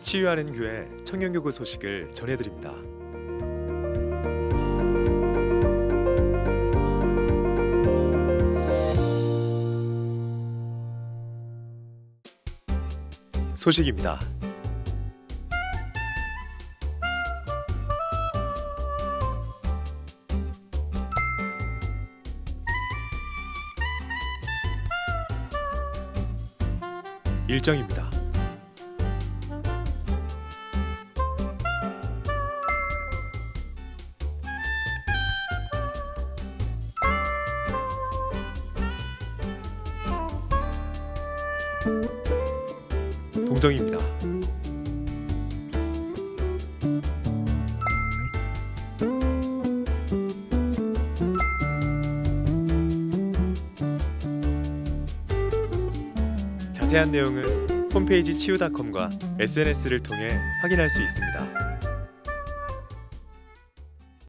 치유하는 교회 청년교구 소식을 전해드립니다. 소식입니다. 일정입니다. 동정입니다. 자세한 내용은 홈페이지 치유닷컴과 SNS를 통해 확인할 수 있습니다.